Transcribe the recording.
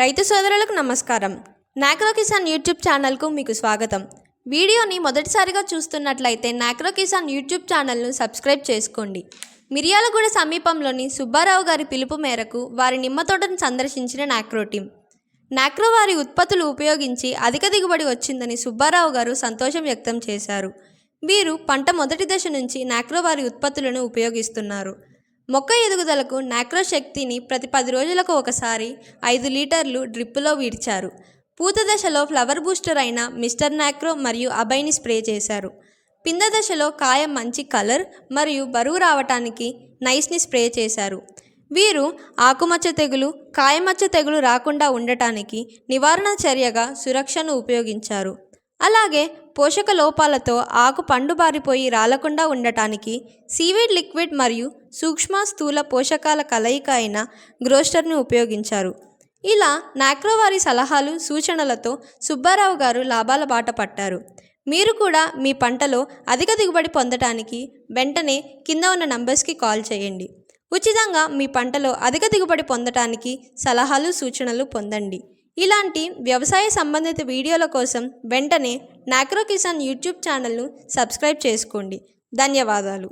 రైతు సోదరులకు నమస్కారం. నాక్రో కిసాన్ యూట్యూబ్ ఛానల్కు మీకు స్వాగతం. వీడియోని మొదటిసారిగా చూస్తున్నట్లయితే నాక్రో కిసాన్ యూట్యూబ్ ఛానల్ను సబ్స్క్రైబ్ చేసుకోండి. మిర్యాలగూడ సమీపంలోని సుబ్బారావు గారి పిలుపు మేరకు వారి నిమ్మ తోటను సందర్శించిన నాక్రో టీం. నాక్రో వారి ఉత్పత్తులు ఉపయోగించి అధిక దిగుబడి వచ్చిందని సుబ్బారావు గారు సంతోషం వ్యక్తం చేశారు. వీరు పంట మొదటి దశ నుంచి నాక్రో వారి ఉత్పత్తులను ఉపయోగిస్తున్నారు. మొక్క ఎదుగుదలకు నాక్రో శక్తిని ప్రతి పది రోజులకు ఒకసారి ఐదు లీటర్లు డ్రిప్పులో వీడ్చారు. పూత దశలో ఫ్లవర్ బూస్టర్ అయిన మిస్టర్ నాక్రో మరియు అబైని స్ప్రే చేశారు. పింద దశలో కాయ మంచి కలర్ మరియు బరువు రావటానికి నైస్ని స్ప్రే చేశారు. వీరు ఆకుమచ్చ తెగులు కాయమచ్చ తెగులు రాకుండా ఉండటానికి నివారణ చర్యగా సురక్షను ఉపయోగించారు. అలాగే పోషక లోపాలతో ఆకు పండు బారిపోయి రాలకుండా ఉండటానికి సీవీడ్ లిక్విడ్ మరియు సూక్ష్మ స్థూల పోషకాల కలయిక అయిన గ్రోస్టర్ని ఉపయోగించారు. ఇలా నాక్రోవారి సలహాలు సూచనలతో సుబ్బారావు గారు లాభాల బాట పట్టారు. మీరు కూడా మీ పంటలో అధిక దిగుబడి పొందటానికి వెంటనే కింద ఉన్న నంబర్స్కి కాల్ చేయండి. ఉచితంగా మీ పంటలో అధిక దిగుబడి పొందటానికి సలహాలు సూచనలు పొందండి. ఇలాంటి వ్యవసాయ సంబంధిత వీడియోల కోసం వెంటనే నాక్రో కిసాన్ యూట్యూబ్ ఛానల్ను సబ్స్క్రైబ్ చేసుకోండి. ధన్యవాదాలు.